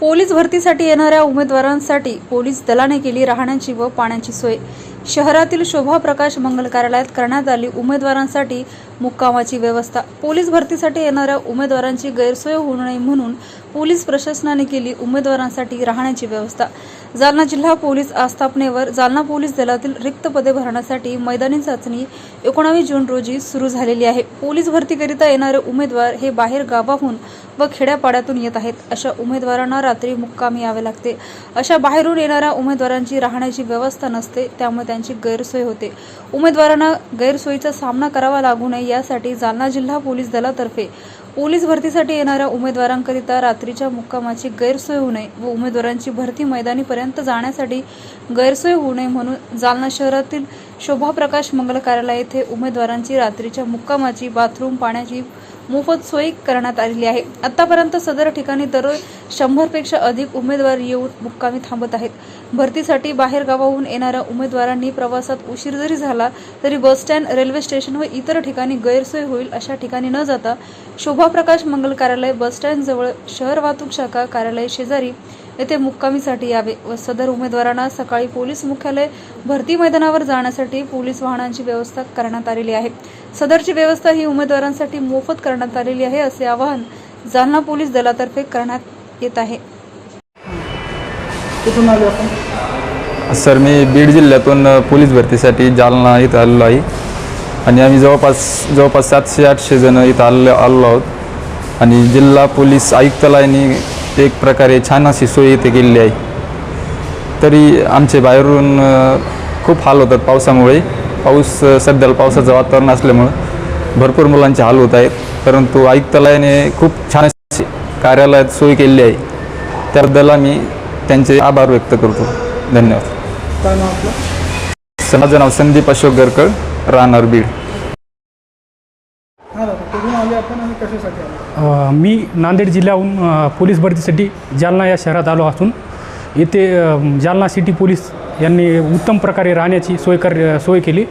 Police भरतीसाठी येणाऱ्या उमेदवारांसाठी पोलीस दलाने केली राहण्याची व पाण्याची सोय. शहरातील शोभा प्रकाश मंगल कार्यालयात करण्यात आली उमेदवारांसाठी मुक्कामाची व्यवस्था. पोलीस भरतीसाठी येणाऱ्या उमेदवारांची गैरसोय होऊ नये म्हणून पोलीस प्रशासनाने केली उमेदवारांसाठी राहण्याची व्यवस्था. जालना जिल्हा पोलीस आस्थापनेवर जालना पोलीस दलातील रिक्त पदे भरण्यासाठी मैदानी चाचणी एकोणावीस जून रोजी सुरू झालेली आहे. पोलीस भरतीकरिता येणारे उमेदवार हे बाहेर गावाहून व खेड्यापाड्यातून येत आहेत. अशा उमेदवारांना रात्री मुक्कामी यावे लागते. अशा बाहेरून येणाऱ्या उमेदवारांची राहण्याची व्यवस्था नसते त्यामुळे त्यांची गैरसोय होते. उमेदवारांना गैरसोयीचा सामना करावा लागू नये यासाठी जालना जिल्हा पोलीस दलातर्फे पोलीस भरतीसाठी येणाऱ्या उमेदवारांकरिता रात्रीच्या मुक्कामाची गैरसोय होऊ नये व उमेदवारांची भरती मैदानीपर्यंत जाण्यासाठी गैरसोय होऊ नये म्हणून जालना शहरातील शोभा प्रकाश मंगल कार्यालय येथे उमेदवारांची रात्रीच्या मुक्कामाची बाथरूम पाण्याची मोफत सोय करण्यात आलेली आहे. आतापर्यंत सदर ठिकाणी दररोज शंभरपेक्षा अधिक उमेदवार येऊन मुक्कामी थांबत आहेत. भरतीसाठी बाहेर गावाहून येणाऱ्या उमेदवारांनी प्रवासात उशीर जरी झाला तरी बसस्टँड रेल्वे स्टेशन व इतर ठिकाणी गैरसोय होईल अशा ठिकाणी न जाता शोभा प्रकाश मंगल कार्यालय बसस्टँडजवळ शहर वाहतूक शाखा कार्यालय शेजारी येथे मुक्कामीसाठी यावे व सदर उमेदवारांना सकाळी पोलीस मुख्यालय भरती मैदानावर जाण्यासाठी पोलीस वाहनांची व्यवस्था करण्यात आलेली आहे. सदरची व्यवस्था ही उमेदवारांसाठी मोफत करण्यात आलेली आहे असे आवाहन जालना पोलीस दलातर्फे करण्यात येत आहे. सर मी बीड जिल्ह्यातून पोलीस भरतीसाठी जालना इथं आलेलो आहे. आणि आम्ही जवळपास जवळपास सातशे आठशे जण इथं आलेलो आलेलो आहोत. आणि जिल्हा पोलीस आयुक्तालयाने एक प्रकारे छान अशी सोय इथे केलेली आहे. तरी आमचे बाहेरून खूप हाल होतात पावसामुळे. पाऊस सध्याला पावसाचं वातावरण असल्यामुळं भरपूर मुलांचे हाल होत आहेत. परंतु आयुक्तालयाने खूप छान अशी कार्यालयात सोय केलेली आहे. त्याबद्दल आम्ही त्यांचे आभार व्यक्त करतो. धन्यवाद. माझं नाव संदीप अशोक गरकळ राहणार बीड. हां दादा कुठून आले आपण आणि कशासाठी आले? अ, मी नांदेड जिल्ह्याहून अ, पोलीस भरतीसाठी जालना या शहरात आलो असून येथे अ, जालना सिटी पोलीस यांनी उत्तम प्रकारे राहण्याची सोय कर सोय केली.